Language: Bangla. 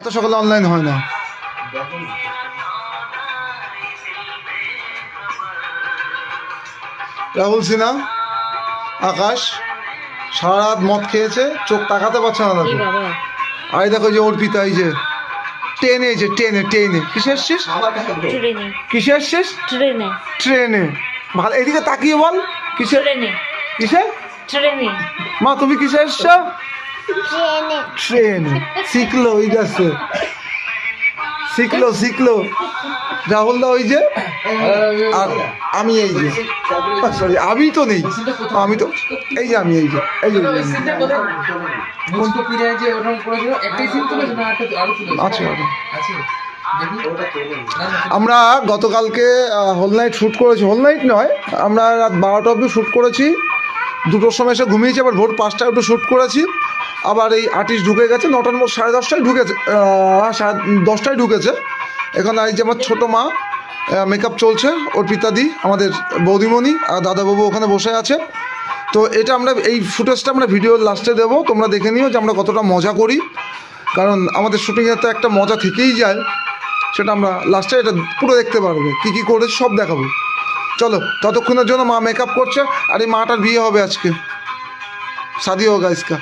এত সকালে অনলাইন হয় না। রাহুল সিনহা আকাশ সারা রাত মদ খেয়েছে চোখ তাকাতে পারছে না দেখো আর দেখো যে অর্পিতা এই যে ট্রেনে এই যে ট্রেনে ট্রেনে। কিসে ট্রেনে। কিসে এসছিস ট্রেনে। ট্রেনে। ভালো এদিকে তাকিয়ে বল। কিসে কিসে ট্রেনে। মা তুমি কিসে এসছো? ট্রেনে শিখলো ওই গেছে। শিখলো শিখলো রাহুল দা ওই যে? আর আমি এই যে। সরি আমি তো নেই। আমি তো এই যে আমি এই যে। এই যে আছে, না, আমরা গতকালকে হোল নাইট শ্যুট করেছি। হোল নাইট নয় আমরা রাত বারোটা অব্দি শ্যুট করেছি। দুটোর সময় এসে ঘুমিয়েছি আবার ভোর পাঁচটায় একটু শ্যুট করেছি। আবার এই আর্টিস্ট ঢুকে গেছে, নটার মধ্যে সাড়ে দশটায় ঢুকেছে সাড়ে দশটায় ঢুকেছে। এখানে এই যে আমার ছোটো মা মেকআপ চলছে অর্পিতাদি আমাদের বৌদিমণি আর দাদাবাবু ওখানে বসে আছে। তো এটা আমরা, এই ফুটেজটা আমরা ভিডিওর লাস্টে দেবো, তোমরা দেখে নিও যে আমরা কতটা মজা করি। কারণ আমাদের শুটিংয়ে তো একটা মজা থেকেই যায়, সেটা আমরা লাস্টে এটা পুরো দেখতে পারবে, কী কী করেছি সব দেখাবো। চলো, ততক্ষণের জন্য মা মেকআপ করছে, আর এই মাটার বিয়ে হবে আজকে। হোগা ইসকা